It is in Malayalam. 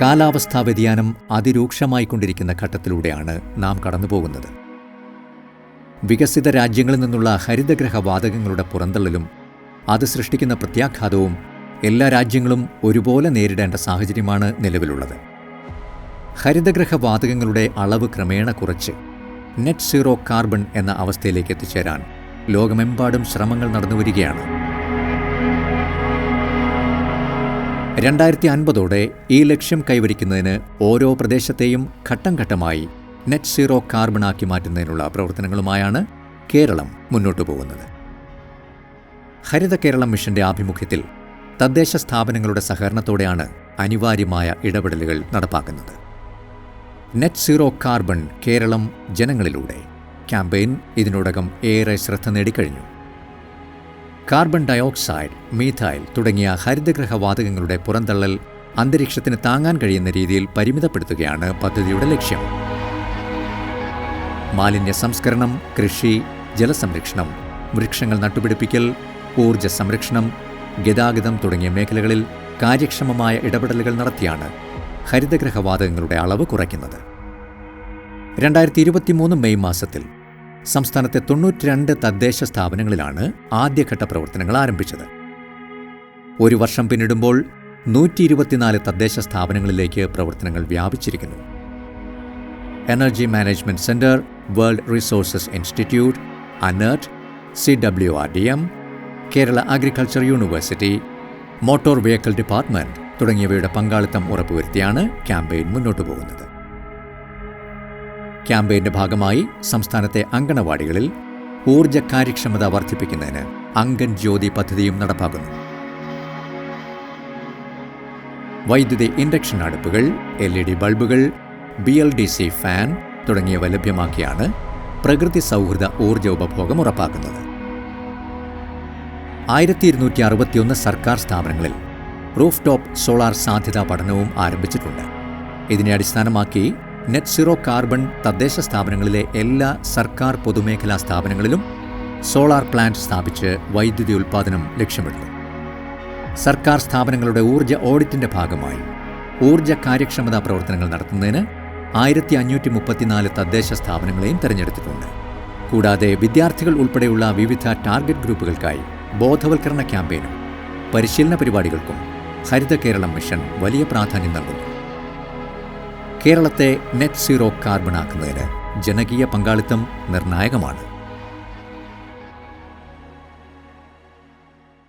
കാലാവസ്ഥാ വ്യതിയാനം അതിരൂക്ഷമായിക്കൊണ്ടിരിക്കുന്ന ഘട്ടത്തിലൂടെയാണ് നാം കടന്നുപോകുന്നത്. വികസിത രാജ്യങ്ങളിൽ നിന്നുള്ള ഹരിതഗ്രഹ വാതകങ്ങളുടെ പുറന്തള്ളലും അത് സൃഷ്ടിക്കുന്ന പ്രത്യാഘാതവും എല്ലാ രാജ്യങ്ങളും ഒരുപോലെ നേരിടേണ്ട സാഹചര്യമാണ് നിലവിലുള്ളത്. ഹരിതഗ്രഹ വാതകങ്ങളുടെ അളവ് ക്രമേണ കുറച്ച് നെറ്റ് സീറോ കാർബൺ എന്ന അവസ്ഥയിലേക്ക് എത്തിച്ചേരാൻ ലോകമെമ്പാടും ശ്രമങ്ങൾ നടന്നുവരികയാണ്. രണ്ടായിരത്തി അൻപതോടെ ഈ ലക്ഷ്യം കൈവരിക്കുന്നതിന് ഓരോ പ്രദേശത്തെയും ഘട്ടം ഘട്ടമായി നെറ്റ് സീറോ കാർബണാക്കി മാറ്റുന്നതിനുള്ള പ്രവർത്തനങ്ങളുമായാണ് കേരളം മുന്നോട്ടു പോകുന്നത്. ഹരിത കേരളം മിഷന്റെ ആഭിമുഖ്യത്തിൽ തദ്ദേശ സ്ഥാപനങ്ങളുടെ സഹകരണത്തോടെയാണ് അനിവാര്യമായ ഇടപെടലുകൾ നടപ്പാക്കുന്നത്. നെറ്റ് സീറോ കാർബൺ കേരളം ജനങ്ങളിലൂടെ. ക്യാമ്പയിൻ ഇതിനോടകം ഏറെ ശ്രദ്ധ നേടിക്കഴിഞ്ഞു. കാർബൺ ഡയോക്സൈഡ് മീഥൈൽ തുടങ്ങിയ ഹരിതഗ്രഹ വാതകങ്ങളുടെ പുറന്തള്ളൽ അന്തരീക്ഷത്തിന് താങ്ങാൻ കഴിയുന്ന രീതിയിൽ പരിമിതപ്പെടുത്തുകയാണ് പദ്ധതിയുടെ ലക്ഷ്യം. മാലിന്യ സംസ്കരണം കൃഷി ജലസംരക്ഷണം വൃക്ഷങ്ങൾ നട്ടുപിടിപ്പിക്കൽ ഊർജ സംരക്ഷണം ഗതാഗതം തുടങ്ങിയ മേഖലകളിൽ കാര്യക്ഷമമായ ഇടപെടലുകൾ നടത്തിയാണ് ഹരിതഗ്രഹ വാതകങ്ങളുടെ അളവ് കുറയ്ക്കുന്നത്. രണ്ടായിരത്തി ഇരുപത്തിമൂന്ന് മെയ് മാസത്തിൽ സംസ്ഥാനത്തെ തൊണ്ണൂറ്റിരണ്ട് തദ്ദേശ സ്ഥാപനങ്ങളിലാണ് ആദ്യഘട്ട പ്രവർത്തനങ്ങൾ ആരംഭിച്ചത്. ഒരു വർഷം പിന്നിടുമ്പോൾ നൂറ്റി ഇരുപത്തിനാല് തദ്ദേശ സ്ഥാപനങ്ങളിലേക്ക് പ്രവർത്തനങ്ങൾ വ്യാപിച്ചിരിക്കുന്നു. Energy management centre world resources institute ANERT C W R D M Kerala agriculture university motor vehicle department തുടങ്ങിയവയുടെ പങ്കാളിത്തം ഉറപ്പുവരുത്തിയാണ് ക്യാമ്പയിൻ മുന്നോട്ടു പോകുന്നത് ക്യാമ്പയിന്റെ ഭാഗമായി സംസ്ഥാനത്തെ അങ്കണവാടികളിൽ ഊർജ കാര്യക്ഷമത വർദ്ധിപ്പിക്കുന്നതിന് അങ്കൻ ജ്യോതി പദ്ധതിയും നടപ്പാക്കുന്നു. വൈദ്യുതി ഇൻഡക്ഷൻ അടുപ്പുകൾ എൽ ഇ ഡി ബൾബുകൾ B L D C fan തുടങ്ങിയവ ലഭ്യമാക്കിയാണ് പ്രകൃതി സൗഹൃദ ഊർജ ഉപഭോഗം ഉറപ്പാക്കുന്നത്. ആയിരത്തി ഇരുന്നൂറ്റി അറുപത്തിയൊന്ന് സർക്കാർ സ്ഥാപനങ്ങളിൽ റൂഫ് ടോപ്പ് സോളാർ സാധ്യതാ പഠനവും ആരംഭിച്ചിട്ടുണ്ട്. ഇതിനെ അടിസ്ഥാനമാക്കി നെറ്റ് സീറോ കാർബൺ തദ്ദേശ സ്ഥാപനങ്ങളിലെ എല്ലാ സർക്കാർ പൊതുമേഖലാ സ്ഥാപനങ്ങളിലും സോളാർ പ്ലാന്റ് സ്ഥാപിച്ച് വൈദ്യുതി ഉൽപ്പാദനം ലക്ഷ്യമിടുന്നു. സർക്കാർ സ്ഥാപനങ്ങളുടെ ഊർജ ഓഡിറ്റിന്റെ ഭാഗമായി ഊർജ കാര്യക്ഷമതാ പ്രവർത്തനങ്ങൾ നടത്തുന്നതിന് ആയിരത്തി അഞ്ഞൂറ്റി മുപ്പത്തിനാല് തദ്ദേശ സ്ഥാപനങ്ങളെയും തെരഞ്ഞെടുത്തിട്ടുണ്ട്. കൂടാതെ വിദ്യാർത്ഥികൾ ഉൾപ്പെടെയുള്ള വിവിധ ടാർഗറ്റ് ഗ്രൂപ്പുകൾക്കായി ബോധവൽക്കരണ ക്യാമ്പയിനും പരിശീലന പരിപാടികൾക്കും ഹരിത കേരളം മിഷൻ വലിയ പ്രാധാന്യം നൽകുന്നു. കേരളത്തെ നെറ്റ് സീറോ കാർബൺ ആക്കുന്നതിന് ജനകീയ പങ്കാളിത്തം നിർണായകമാണ്.